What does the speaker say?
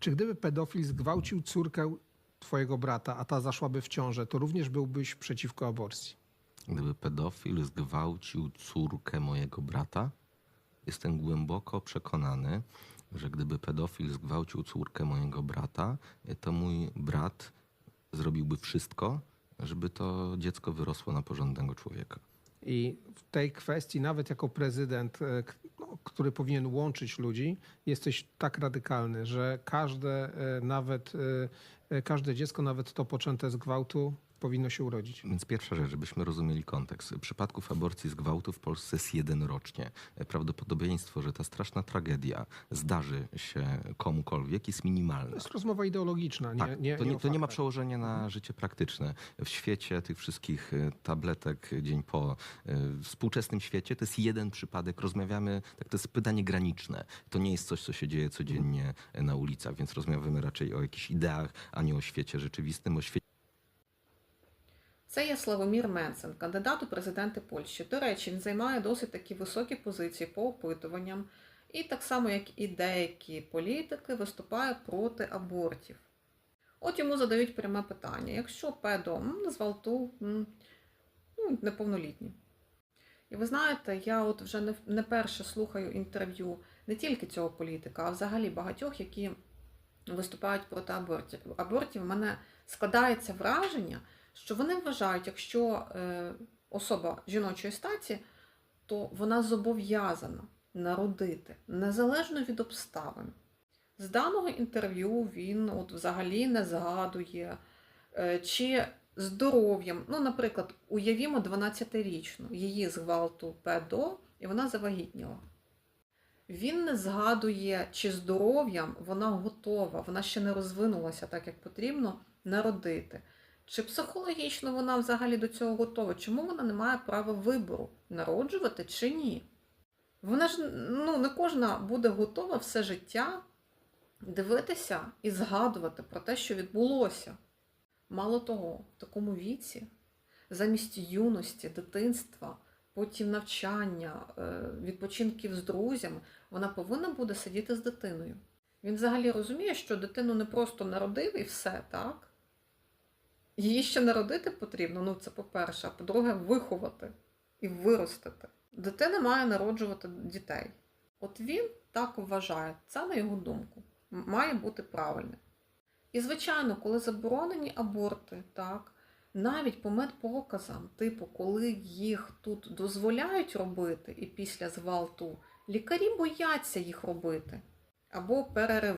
Czy gdyby pedofil zgwałcił córkę twojego brata, a ta zaszłaby w ciążę, to również byłbyś przeciwko aborcji? Gdyby pedofil zgwałcił córkę mojego brata, jestem głęboko przekonany, że gdyby pedofil zgwałcił córkę mojego brata, to mój brat zrobiłby wszystko, żeby to dziecko wyrosło na porządnego człowieka. I w tej kwestii, nawet jako prezydent, e, no, który powinien łączyć ludzi, jesteś tak radykalny, że każde, e, nawet e, każde dziecko, nawet to poczęte z gwałtu, powinno się urodzić. Więc pierwsza rzecz, żebyśmy rozumieli kontekst. Przypadków aborcji z gwałtu w Polsce jest jeden rocznie. Prawdopodobieństwo, że ta straszna tragedia zdarzy się komukolwiek jest To minimalne. jest rozmowa ideologiczna, nie, Tak, nie, to, nie to nie ma przełożenia na życie praktyczne. W świecie tych wszystkich y, tabletek dzień po, w współczesnym świecie to jest jeden przypadek. Rozmawiamy, tak to jest pytanie graniczne. To nie jest coś, co się dzieje codziennie na ulicach, więc rozmawiamy raczej o jakichś ideach, a nie o świecie rzeczywistym, o świecie Це є Славомір Менсен, кандидат у президенти Польщі. До речі, він займає досить такі високі позиції по опитуванням, і так само, як і деякі політики, виступає проти абортів. От йому задають пряме питання: якщо педо м, зґвалтув м, ну, неповнолітній. І ви знаєте, я от вже не перше слухаю інтерв'ю не тільки цього політика, а взагалі багатьох, які виступають проти абортів. абортів. У мене складається враження, що вони вважають, якщо е, особа жіночої статі, то вона зобов'язана народити незалежно від обставин. З даного інтерв'ю він от взагалі не згадує, е, чи здоров'ям, ну, наприклад, уявімо 12-річну, її зґвалту педо, і вона завагітніла. Він не згадує, чи здоров'ям вона готова, вона ще не розвинулася так, як потрібно, народити. Чи психологічно вона взагалі до цього готова? Чому вона не має права вибору, народжувати чи ні? Вона ж ну, не кожна буде готова все життя дивитися і згадувати про те, що відбулося. Мало того, в такому віці, замість юності, дитинства, потім навчання, е, відпочинків з друзями, вона повинна буде сидіти з дитиною. Він взагалі розуміє, що дитину не просто народив і все, так? Її ще народити потрібно, ну це по-перше, а по-друге, виховати і виростити. Дитина має народжувати дітей. От він так вважає, це на його думку, має бути правильним. І, звичайно, коли заборонені аборти, так, навіть по медпоказам, типу, коли їх тут дозволяють робити і після зґвалту, лікарі бояться їх робити або переривають.